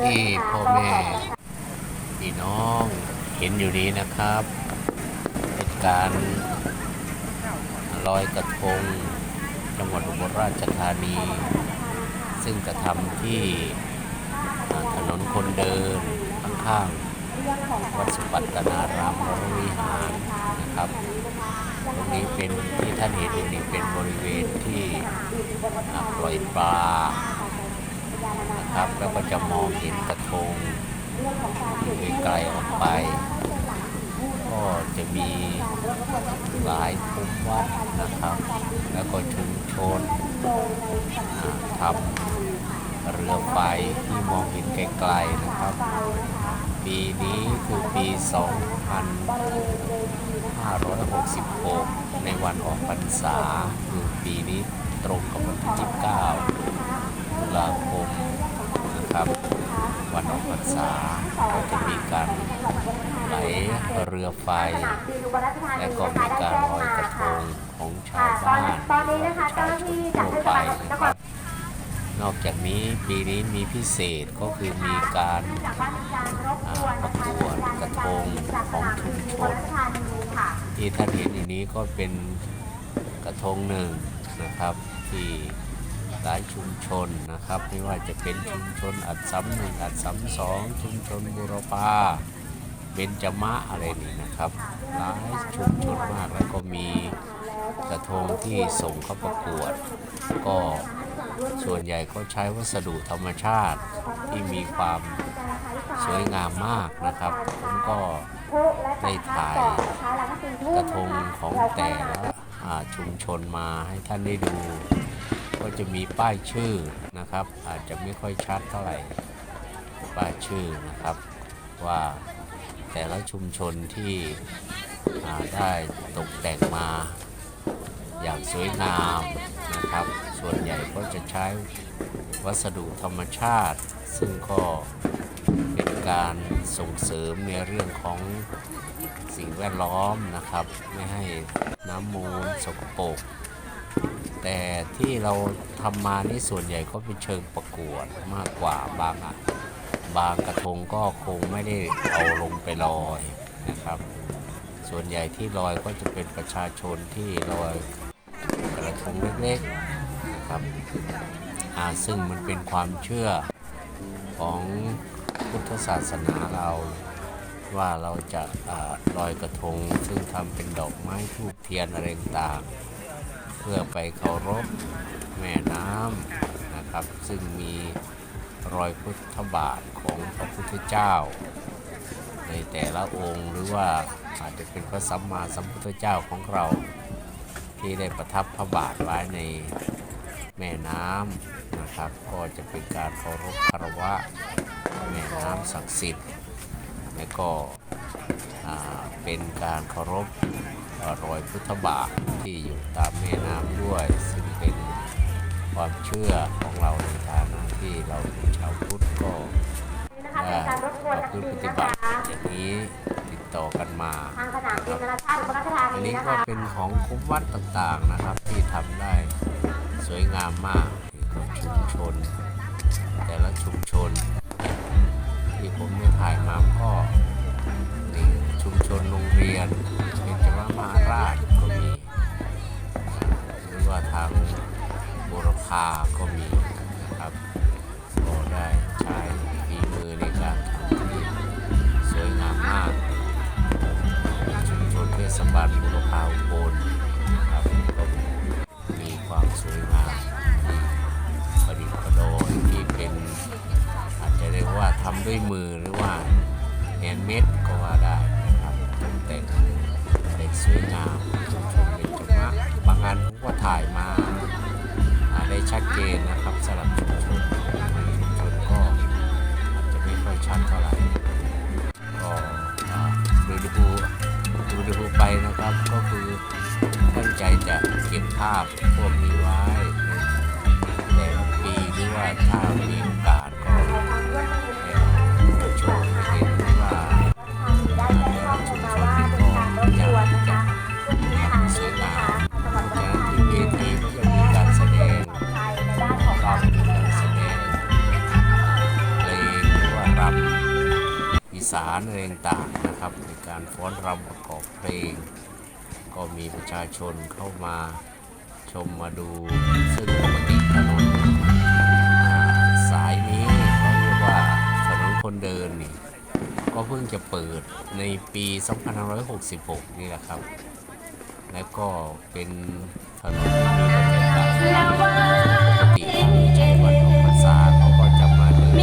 ที่พ่อแม่พี่น้องเห็นอยู่นี้นะครับ เป็นการลอยกระทงจังหวัดอุบลราชธานี ซึ่งกระทำที่ถนนคนเดินข้างๆวัดสุปัตนารามวรวิหารนะครับ ตรงนี้เป็นที่ท่านเห็นอยู่นี้เป็นบริเวณที่ปล่อยปลา นะครับ แล้วก็จะมองเห็นกระทงอยู่ไกลๆออกไป ก็จะมีหลายภูมิวัดนะครับ แล้วก็ชุมชนทำเรือไฟที่มองเห็นไกลๆนะครับ ปีนี้คือปี 2566 ในวันออกพรรษาคือปีนี้ตรงกับวันที่29ตุลาคม นะครับ วันออกพรรษาก็จะมีการไหลเรือไฟ และก็มีการลอยกระทงของชาวบ้านตอนนี้นะคะเจ้าหน้าที่จากทั่วไปบาลนะครับนอกจากนี้ปีนี้มีพิเศษก็คือมีการประกวดกระทงของชุมชนชนที่ท่านเห็นอยู่นี้ก็เป็นกระทงหนึ่งนะครับที่ หลายชุมชนนะครับ ไม่ว่าจะเป็นชุมชนอัดซ้ำหนึ่งอัดซ้ำสองชุมชนบุรพาเบญจมะอะไรนี่นะครับ หลายชุมชนมากแล้วก็มีกระทงที่ส่งเข้าประกวด ก็ส่วนใหญ่เขาใช้วัสดุธรรมชาติที่มีความสวยงามมากนะครับผมก็ได้ถ่ายกระทงของแต่ละชุมชนมาให้ท่านได้ดู ก็จะมีป้ายชื่อนะครับ อาจจะไม่ค่อยชัดเท่าไหร่ป้ายชื่อนะครับ ว่าแต่ละชุมชนที่ได้ตกแต่งมาอย่างสวยงามนะครับ ส่วนใหญ่ก็จะใช้วัสดุธรรมชาติ ซึ่งก็เป็นการส่งเสริมในเรื่องของสิ่งแวดล้อมนะครับ ไม่ให้น้ำมูลสกปรก แต่ที่เราทำมานี่ส่วนใหญ่ก็เป็นเชิงประกวดมากกว่าบางอะบางกระทงก็คงไม่ได้เอาลงไปลอยนะครับ ส่วนใหญ่ที่ลอยก็จะเป็นประชาชนที่ลอยกระทงเล็กๆนะครับอาซึ่งมันเป็นความเชื่อของพุทธศาสนาเราว่าเราจะอลอยกระทงซึ่งทำเป็นดอกไม้ทูบเทียนอะไรต่าง เพื่อไปเคารพแม่น้ำนะครับ ซึ่งมีรอยพุทธบาทของพระพุทธเจ้า ในแต่ละองค์หรือว่าอาจจะเป็นพระสัมมาสัมพุทธเจ้าของเรา ที่ได้ประทับพระบาทไว้ในแม่น้ำนะครับ ก็จะเป็นการเคารพคารวะแม่น้ำศักดิ์สิทธิ์และก็เป็นการเคารพรอยพุทธบาทที่อยู่ตามแม่น ด้วยซึ่งเป็นความเชื่อของเราในฐานะที่เราเป็นชาวพุทธก็คะได้เป็นกาปฏิบัติอย่างนี้ติดต่อกันมาทางสนามบินนานาชาติอุบลราชธาอันนีนี้นะก็เป็นของคุ้มวัดต่างๆนะครับ ที่ทำได้สวยงามมากที่ชุมชน แต่ละชุมชน ที่ผมได้ถ่ายมาก็มีชุมชนโรงเรียนเป็นจวัดมหาราช ว่าทางบุรพาก็มีนะครับก็ได้ใช้ฝีมือในการทำที่สวยงามมากชุมชนเทศบาลบุรพาอุบลนครับก็มีความสวยงามดีประดิษฐ์ประดอยที่เป็นอาจจะเรียกว่าทำด้วยมือหรือว่าแฮนด์เมดก็ว่าได้นะครับตกแต่งได้สวยงาม ว่าถ่ายมาได้ชัดเจนนะครับสำหรับชุมชนชุมชนก็อาจจะไม่ค่อยชัดเท่าไหร่ก็อ่าดูดูดูดูไปนะครับก็คือตั้งใจจะเก็บภาพพวกนี้ไว้ในแต่ปีหรือว่าถ้ามี สารอะไต่างๆนะครับ ในการฟ้อนรำประกอบเพลง ก็มีประชาชนเข้ามาชมมาดูซึ่งปกติถนนสายนี้เขาเรียกว่าถนนคนเดินนี่ก็เพิ่งจะเปิดในปี 2566 นี่แหละครับ และก็เป็นถนนที่บรรยากาศปกติจังหวัดของภาษาเขาก็จะมาเดิน